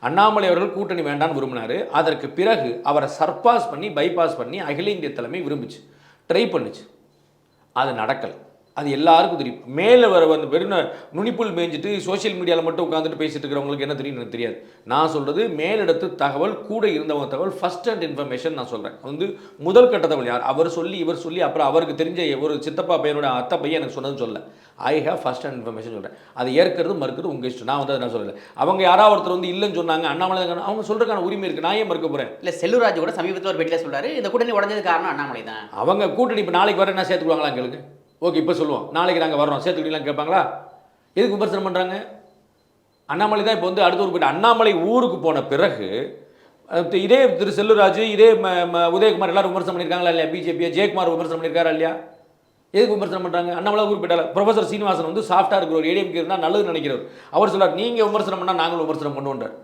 அண்ணாமலை அவர்கள் கூட்டணி வேண்டான்னு விரும்பினார். அதற்கு பிறகு அவரை சர்பாஸ் பண்ணி பைபாஸ் பண்ணி அகில இந்திய தலைமை விரும்புச்சு. ட்ரை பண்ணுச்சு. அது நடக்கலை. அது எல்லாருக்கும் தெரியும். மேலே வர வந்து வெறும் நுனிப்புல் மேய்ஞ்சிட்டு சோஷியல் மீடியாவில் மட்டும் உட்காந்துட்டு பேசிட்டு இருக்கிறவங்களுக்கு என்ன தெரியும்? எனக்கு தெரியாது. நான் சொல்கிறது மேலிடத்து தகவல் கூட இருந்தவங்க தகவல் ஃபர்ஸ்ட் ஹேண்ட் இன்ஃபர்மேஷன் நான் சொல்கிறேன் வந்து முதல் கட்ட தகவல் யார்? அவர் சொல்லி இவர் சொல்லி அப்புறம் அவருக்கு தெரிஞ்ச ஒரு சித்தப்பா பையனோட அத்தை பையன் எனக்கு சொன்னதுன்னு சொல்ல I have first hand information சொல்கிறேன் அதை ஏற்கிறது மறுக்கிறது உங்கள் இஷ்டம். நான் வந்து அதை நான் சொல்லலை. அவங்க யாராவது ஒருத்தர் வந்து இல்லைன்னு சொன்னாங்க அண்ணாமலை அவங்க சொல்கிறதுக்கான உரிமை இருக்குது நான் ஏன் மறுக்க போகிறேன் இல்ல செல்லூராஜ் கூட சமீபத்தில் ஒரு பேட்டியில் சொல்றாரு இந்த கூட்டணி உடஞ்சது காரணம் அண்ணாமலை தான். அவங்க கூட்டணி இப்போ நாளைக்கு வர என்ன சேர்த்துக்குவாங்களா எங்களுக்கு? ஓகே இப்போ சொல்லுவோம். நாளைக்கு நாங்கள் வர்றோம். சேர்த்துக்கிட்டீங்களா கேட்பாங்களா? எதுக்கு விமர்சனம் பண்ணுறாங்க அண்ணாமலை தான் இப்போ வந்து அடுத்த ஊர் போயிட்டு. அண்ணாமலை ஊருக்கு போன பிறகு இதே திரு செல்லுராஜ் இதே ம உதயகுமார் எல்லாரும் விமர்சனம் பண்ணியிருக்காங்களா இல்லையா? பிஜேபியை ஜெயக்குமார் விமர்சனம் பண்ணியிருக்காரா இல்லையா? எதுக்கு விமர்சனம் பண்ணுறாங்க அண்ணாமலை ஊருக்கு போயிட்டால ப்ரொஃபசர் சீனிவாசன் வந்து சாஃப்டாக இருக்கிற ஒரு ஏடிஎம்கே இருந்தால் நல்லதுன்னு நினைக்கிறவர். அவர் சொல்கிறார் நீங்கள் விமர்சனம் பண்ணால் நாங்களும் விமர்சனம் பண்ணுவோன்றார்